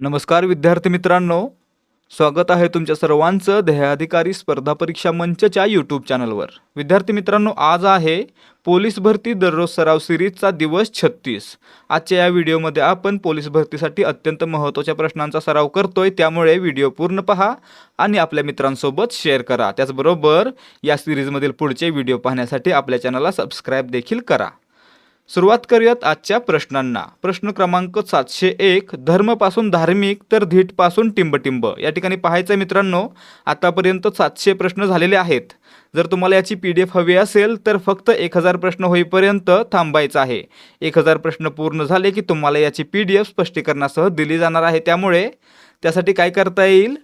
नमस्कार विद्यार्थी मित्रांनो स्वागत आहे तुमच्या सर्वांचं ध्येयाधिकारी स्पर्धा परीक्षा मंचच्या यूट्यूब चॅनलवर. विद्यार्थी मित्रांनो आज आहे पोलीस भरती दररोज सराव सिरीजचा दिवस छत्तीस. आजच्या या व्हिडिओमध्ये आपण पोलीस भरतीसाठी अत्यंत महत्त्वाच्या प्रश्नांचा सराव करतोय त्यामुळे व्हिडिओ पूर्ण पहा आणि आपल्या मित्रांसोबत शेअर करा. त्याचबरोबर या सिरीजमधील पुढचे व्हिडिओ पाहण्यासाठी आपल्या चॅनलला सबस्क्राईब देखील करा. सुरुवात करूयात आजच्या प्रश्नांना. प्रश्न क्रमांक सातशे एक धर्मपासून धार्मिक तर धीटपासून टिंबटिंब. या ठिकाणी पाहायचं आहे मित्रांनो आतापर्यंत सातशे प्रश्न झालेले आहेत. जर तुम्हाला याची पी डी एफ हवी असेल तर फक्त एक हजार प्रश्न होईपर्यंत थांबायचं आहे. एक हजार प्रश्न पूर्ण झाले की तुम्हाला याची पी डी एफ स्पष्टीकरणासह दिली जाणार आहे. त्यामुळे त्यासाठी काय करता येईल?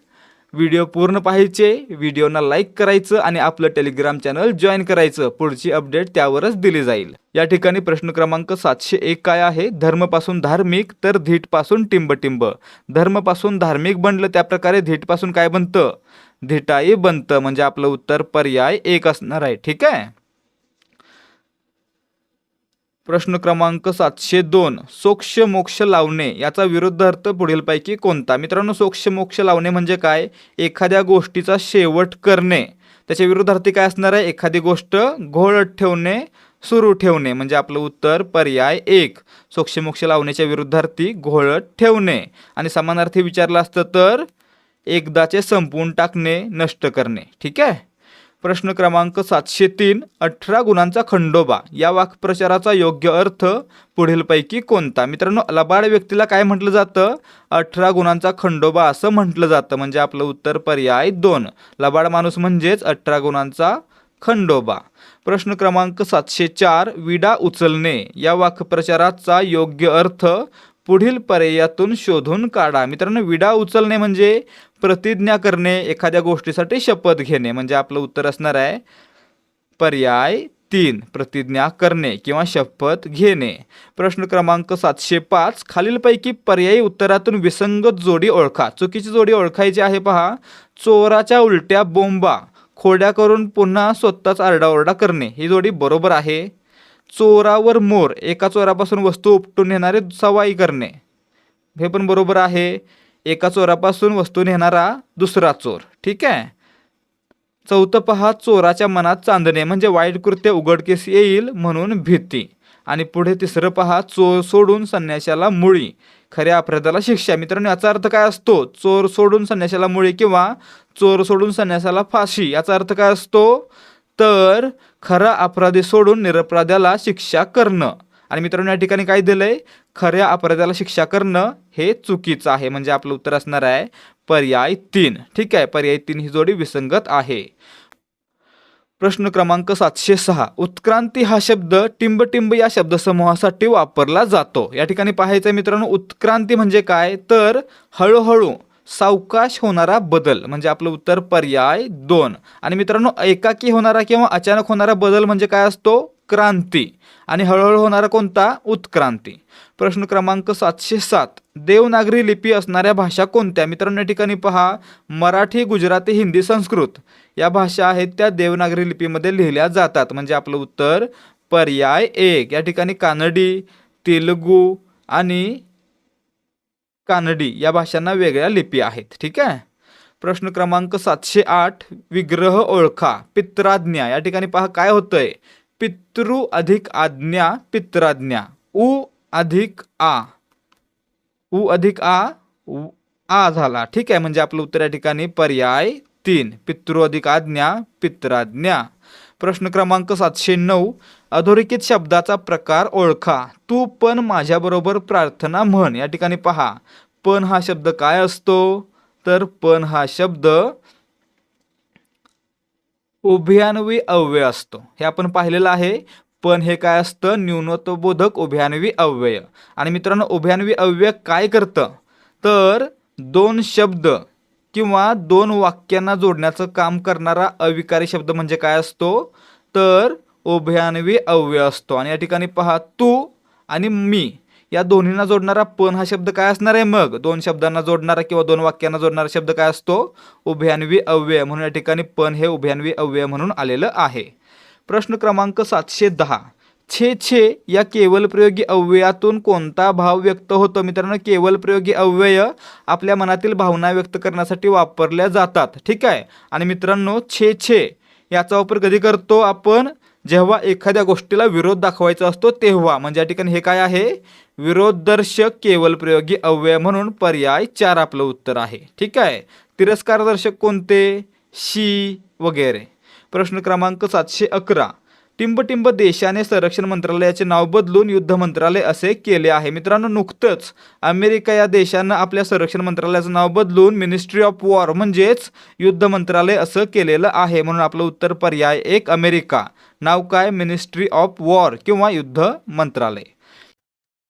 व्हिडिओ पूर्ण पाहायचे व्हिडिओना लाईक करायचं आणि आपलं टेलिग्राम चॅनल जॉईन करायचं. पुढची अपडेट त्यावरच दिली जाईल. या ठिकाणी प्रश्न क्रमांक सातशे एक काय आहे? धर्मपासून धार्मिक तर धीटपासून टिंबटिंब. धर्मपासून धार्मिक बनलं त्याप्रकारे धीटपासून काय बनतं? धिटाई बनतं म्हणजे आपलं उत्तर पर्याय एक असणार आहे. ठीक आहे? प्रश्न क्रमांक सातशे दोन सोक्ष मोक्ष लावणे याचा विरुद्ध अर्थ पुढीलपैकी कोणता? मित्रांनो सोक्ष मोक्ष लावणे म्हणजे काय? एखाद्या गोष्टीचा शेवट करणे. त्याच्या विरुद्धार्थी काय असणार आहे? एखादी गोष्ट घोळत ठेवणे सुरू ठेवणे म्हणजे आपलं उत्तर पर्याय एक. सोक्षमोक्ष लावण्याच्या विरुद्धार्थी घोळत ठेवणे. आणि समानार्थी विचारलं असतं तर एकदाचे संपवून टाकणे नष्ट करणे. ठीक आहे? प्रश्न क्रमांक सातशे तीन अठरा गुणांचा खंडोबा. या वाक्प्रचाराचा योग्य अर्थ पुढीलपैकी कोणता? मित्रांनो लबाड व्यक्तीला काय म्हटलं जातं? अठरा गुणांचा खंडोबा असं म्हटलं जातं. म्हणजे आपलं उत्तर पर्याय दोन. लबाड माणूस म्हणजेच अठरा गुणांचा खंडोबा. प्रश्न क्रमांक सातशे चार विडा उचलणे. या वाक्प्रचाराचा योग्य अर्थ पुढील पर्यायातून शोधून काढा. मित्रांनो विडा उचलणे म्हणजे प्रतिज्ञा करणे एखाद्या गोष्टीसाठी शपथ घेणे. म्हणजे आपलं उत्तर असणार आहे पर्याय तीन प्रतिज्ञा करणे किंवा शपथ घेणे. प्रश्न क्रमांक सातशे पाच खालीलपैकी पर्यायी उत्तरातून विसंगत जोडी ओळखा. चुकीची जोडी ओळखायची आहे पहा. चोराच्या उलट्या बोंबा. खोड्या करून पुन्हा स्वतःच आरडाओरडा करणे. ही जोडी बरोबर आहे. चोरावर मोर एका चोरापासून वस्तू उपटून नेणारे सवाई करणे. हे पण बरोबर आहे. एका चोरापासून वस्तू नेणारा दुसरा चोर. ठीक आहे? चौथं पहा चोराच्या मनात चांदणे म्हणजे वाईट कृत्य उघडकीस येईल म्हणून भीती. आणि पुढे तिसरं पहा चोर सोडून संन्याशाला मुळी. खऱ्या अपराधाला शिक्षा. मित्रांनो याचा अर्थ काय असतो? चोर सोडून संन्याशाला मुळी किंवा चोर सोडून संन्यासाला फाशी. याचा अर्थ काय असतो? तर खरा अपराधी सोडून निरपराध्याला शिक्षा करणं. आणि मित्रांनो या ठिकाणी काय दिलं आहे खऱ्या अपराध्याला शिक्षा करणं हे चुकीचं आहे. म्हणजे आपलं उत्तर असणार आहे पर्याय तीन. ठीक आहे पर्याय तीन ही जोडी विसंगत आहे. प्रश्न क्रमांक सातशे सहा. उत्क्रांती हा शब्द टिंबटिंब या शब्दसमूहासाठी वापरला जातो. या ठिकाणी पाहायचं आहे मित्रांनो उत्क्रांती म्हणजे काय? तर हळूहळू सावकाश होणारा बदल म्हणजे आपलं उत्तर पर्याय दोन. आणि मित्रांनो एकाकी होणारा किंवा अचानक होणारा बदल म्हणजे काय असतो? क्रांती. आणि हळूहळू होणारा कोणता? उत्क्रांती. प्रश्न क्रमांक सातशे सात. देवनागरी लिपी असणाऱ्या भाषा कोणत्या? मित्रांनो या ठिकाणी पहा. मराठी गुजराती हिंदी संस्कृत या भाषा आहेत त्या देवनागरी लिपीमध्ये लिहिल्या जातात. म्हणजे आपलं उत्तर पर्याय एक. या ठिकाणी कानडी तेलुगू आणि कानडी या भाषांना वेगळ्या लिपी आहेत. ठीक आहे? प्रश्न क्रमांक सातशे आठ विग्रह ओळखा पित्राज्ञा. या ठिकाणी पहा काय होतंय? पितृ अधिक आज्ञा पित्राज्ञा. उ अधिक आ. उ अधिक आ उ- आ झाला. ठीक आहे? म्हणजे आपलं उत्तर या ठिकाणी पर्याय तीन. पितृ अधिक आज्ञा पित्राज्ञा. प्रश्न क्रमांक सातशे नऊ. अधोरेखित शब्दाचा प्रकार ओळखा. तू पण माझ्याबरोबर प्रार्थना म्हण. या ठिकाणी पहा. पण हा शब्द काय असतो? तर पण हा शब्द उभयान्वी अव्यय असतो. हे आपण पाहिलेलं आहे. पण हे काय असतं? न्यूनत्वबोधक उभयान्वी अव्यय. आणि मित्रांनो उभयान्वी अव्यय काय करतं? तर दोन शब्द किंवा दोन वाक्यांना जोडण्याचं काम करणारा अविकारी शब्द म्हणजे काय असतो? तर उभयान्वी अव्यय असतो. आणि या ठिकाणी पहा तू आणि मी या दोन्हींना जोडणारा पण हा शब्द काय असणार आहे मग? दोन शब्दांना जोडणारा किंवा दोन वाक्यांना जोडणारा शब्द काय असतो? उभयान्वी अव्यय. म्हणून या ठिकाणी पण हे उभयान्वी अव्यय म्हणून आलेलं आहे. प्रश्न क्रमांक सातशे दहा. छे छे या केवलप्रयोगी अव्ययातून कोणता भाव व्यक्त होतो? मित्रांनो केवलप्रयोगी अव्यय आपल्या मनातील भावना व्यक्त करण्यासाठी वापरल्या जातात. ठीक आहे? आणि मित्रांनो छे छे याचा वापर कधी करतो आपण? जेव्हा एखाद्या गोष्टीला विरोध दाखवायचा असतो तेव्हा. म्हणजे या ठिकाणी हे काय आहे? विरोधदर्शक केवलप्रयोगी अव्यय म्हणून पर्याय चार आपलं उत्तर आहे. ठीक आहे? तिरस्कारदर्शक कोणते? शी वगैरे. प्रश्न क्रमांक सातशे अकरा. टिंबटिंब देशाने संरक्षण मंत्रालयाचे नाव बदलून युद्ध मंत्रालय असे केले आहे. मित्रांनो नुकतंच अमेरिका या देशानं आपल्या संरक्षण मंत्रालयाचं नाव बदलून मिनिस्ट्री ऑफ वॉर म्हणजेच युद्ध मंत्रालय असं केलेलं आहे. म्हणून आपलं उत्तर पर्याय एक अमेरिका. नाव काय? मिनिस्ट्री ऑफ वॉर किंवा युद्ध मंत्रालय.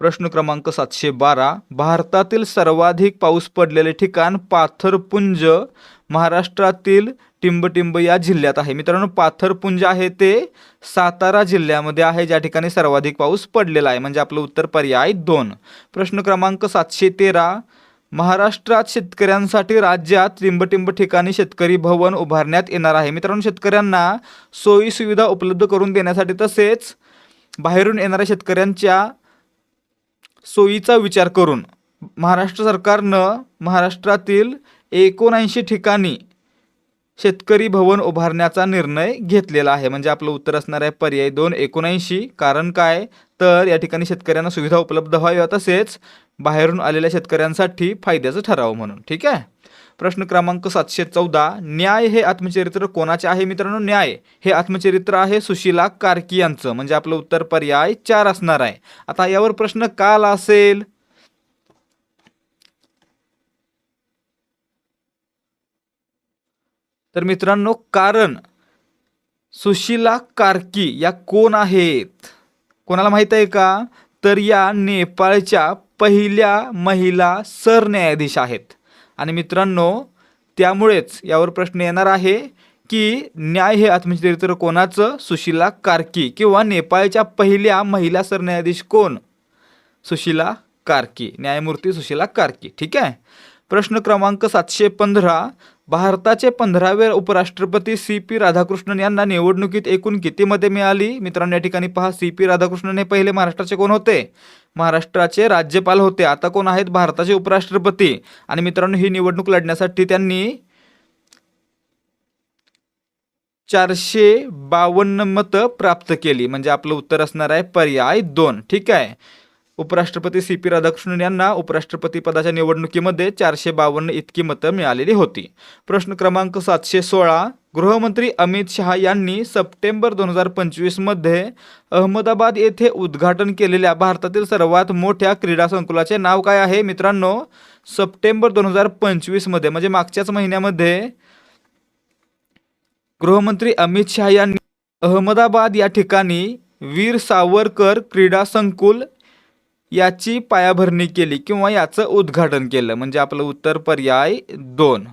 प्रश्न क्रमांक सातशे बारा. भारतातील सर्वाधिक पाऊस पडलेले ठिकाण पाथरपुंज महाराष्ट्रातील टिंबटिंब या जिल्ह्यात आहे. मित्रांनो पाथरपुंज आहे ते सातारा जिल्ह्यामध्ये आहे ज्या ठिकाणी सर्वाधिक पाऊस पडलेला आहे. म्हणजे आपलं उत्तर पर्याय दोन. प्रश्न क्रमांक सातशे तेरा. महाराष्ट्रात शेतकऱ्यांसाठी राज्यात टिंबटिंब ठिकाणी शेतकरी भवन उभारण्यात येणार आहे. मित्रांनो शेतकऱ्यांना सोयी सुविधा उपलब्ध करून देण्यासाठी तसेच बाहेरून येणाऱ्या शेतकऱ्यांच्या सोयीचा विचार करून. महाराष्ट्र सरकारनं महाराष्ट्रातील एकोणऐंशी ठिकाणी शेतकरी भवन उभारण्याचा निर्णय घेतलेला आहे. म्हणजे आपलं उत्तर असणार आहे पर्याय दोन एकोणऐंशी. कारण काय? तर या ठिकाणी शेतकऱ्यांना सुविधा उपलब्ध व्हाव्या तसेच बाहेरून आलेल्या शेतकऱ्यांसाठी फायद्याचं ठरावं म्हणून. ठीक आहे? प्रश्न क्रमांक सातशे चौदा. न्याय हे आत्मचरित्र कोणाचे आहे मित्रांनो? न्याय हे आत्मचरित्र आहे सुशीला कार्की यांचं. म्हणजे आपलं उत्तर पर्याय चार असणार आहे. आता यावर प्रश्न का आला असेल. तर मित्रांनो कारण सुशीला कार्की या कोण आहेत? कोणाला माहीत आहे का? तर या नेपाळच्या पहिल्या महिला सरन्यायाधीश आहेत. आणि मित्रांनो त्यामुळेच यावर प्रश्न येणार आहे की न्याय हे आत्मचरित्र कोणाचं? सुशीला कार्की किंवा नेपाळच्या पहिल्या महिला सरन्यायाधीश कोण? सुशीला कार्की. न्यायमूर्ती सुशीला कार्की. ठीक आहे? प्रश्न क्रमांक सातशे पंधरा भारताचे पंधरावे उपराष्ट्रपती सी पी राधाकृष्णन यांना निवडणुकीत एकूण किती मते मिळाली? मित्रांनो या ठिकाणी पहा सी पी राधाकृष्णन हे पहिले महाराष्ट्राचे कोण होते? महाराष्ट्राचे राज्यपाल होते. आता कोण आहेत? भारताचे उपराष्ट्रपती. आणि मित्रांनो ही निवडणूक लढण्यासाठी त्यांनी चारशे बावन्न मतं प्राप्त केली. म्हणजे आपलं उत्तर असणार आहे पर्याय दोन. ठीक आहे? उपराष्ट्रपती सी पी राधाकृष्णन यांना उपराष्ट्रपती पदाच्या निवडणुकीमध्ये चारशे बावन्न इतकी मतं मिळालेली होती. प्रश्न क्रमांक सातशे सोळा गृहमंत्री अमित शहा यांनी सप्टेंबर दोन हजार पंचवीसमध्ये अहमदाबाद येथे उद्घाटन केलेल्या भारतातील सर्वात मोठ्या क्रीडा संकुलाचे नाव काय आहे? मित्रांनो सप्टेंबर दोन हजार पंचवीसमध्ये म्हणजे मागच्याच महिन्यामध्ये गृहमंत्री अमित शहा यांनी अहमदाबाद या ठिकाणी वीर सावरकर क्रीडा संकुल याची पायाभरणी केली किंवा याचं उद्घाटन केलं. म्हणजे आपलं उत्तर पर्याय दोन.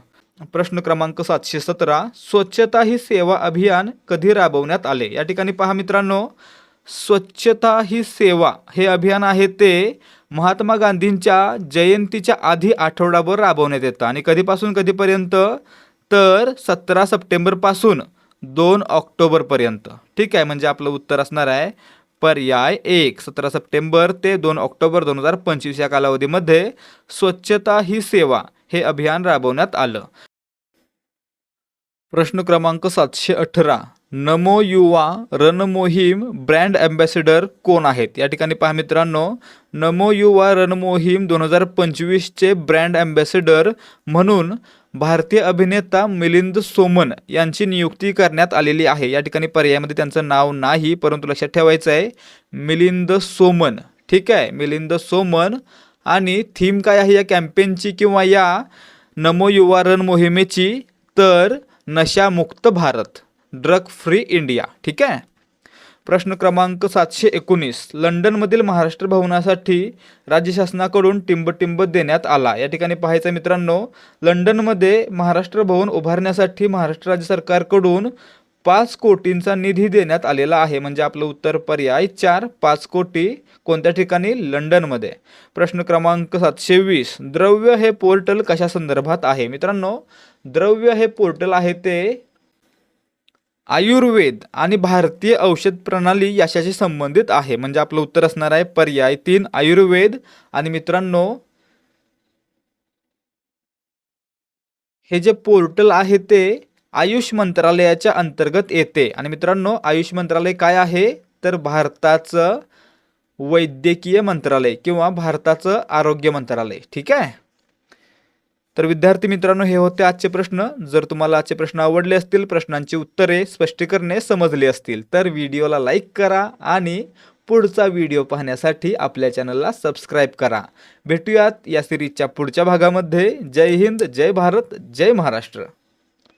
प्रश्न क्रमांक सातशे सतरा स्वच्छता ही सेवा अभियान कधी राबवण्यात आले? या ठिकाणी पहा मित्रांनो स्वच्छता ही सेवा हे अभियान आहे ते महात्मा गांधींच्या जयंतीच्या आधी आठवडाभर राबवण्यात येतं. आणि कधीपासून कधीपर्यंत? तर सतरा सप्टेंबरपासून दोन ऑक्टोबरपर्यंत. ठीक आहे म्हणजे आपलं उत्तर असणार आहे पर्याय एक. सतरा सप्टेंबर ते दोन ऑक्टोबर दोन हजार पंचवीस या कालावधीमध्ये स्वच्छता ही सेवा हे अभियान राबवण्यात आलं. प्रश्न क्रमांक सातशे अठरा. नमो युवा रणमोहीम ब्रँड अँबॅसेडर कोण आहेत? या ठिकाणी पहा मित्रांनो नमो युवा रणमोहीम दोन हजार पंचवीसचे ब्रँड अँबॅसेडर म्हणून भारतीय अभिनेता मिलिंद सोमन यांची नियुक्ती करण्यात आलेली आहे. या ठिकाणी पर्यायामध्ये त्यांचं नाव नाही परंतु लक्षात ठेवायचं आहे मिलिंद सोमन. ठीक आहे मिलिंद सोमन. आणि थीम काय आहे या कॅम्पेनची किंवा या नमो युवा रन मोहिमेची? तर नशामुक्त भारत ड्रग फ्री इंडिया. ठीक आहे? प्रश्न क्रमांक सातशे एकोणीस लंडनमधील महाराष्ट्र भवनासाठी राज्य शासनाकडून टिंबटिंब देण्यात आला. या ठिकाणी पाहायचं मित्रांनो लंडनमध्ये महाराष्ट्र भवन उभारण्यासाठी महाराष्ट्र राज्य सरकारकडून पाच कोटींचा निधी देण्यात आलेला आहे. म्हणजे आपलं उत्तर पर्याय चार पाच कोटी कोणत्या ठिकाणी? लंडनमध्ये. प्रश्न क्रमांक सातशे वीस द्रव्य हे पोर्टल कशा संदर्भात आहे? मित्रांनो द्रव्य हे पोर्टल आहे ते आयुर्वेद आणि भारतीय औषध प्रणाली याच्याशी संबंधित आहे. म्हणजे आपलं उत्तर असणार आहे पर्याय तीन आयुर्वेद. आणि मित्रांनो हे जे पोर्टल आहे ते आयुष मंत्रालयाच्या अंतर्गत येते. आणि मित्रांनो आयुष मंत्रालय काय आहे? तर भारताचं वैद्यकीय मंत्रालय किंवा भारताचं आरोग्य मंत्रालय. ठीक आहे? तर विद्यार्थी मित्रांनो हे होते आजचे प्रश्न. जर तुम्हाला आजचे प्रश्न आवडले असतील प्रश्नांची उत्तरे स्पष्टीकरणे समजली असतील तर व्हिडिओला लाईक करा आणि पुढचा व्हिडिओ पाहण्यासाठी आपल्या चॅनलला सबस्क्राईब करा. भेटूयात या सिरीजच्या पुढच्या भागामध्ये. जय हिंद जय भारत जय महाराष्ट्र.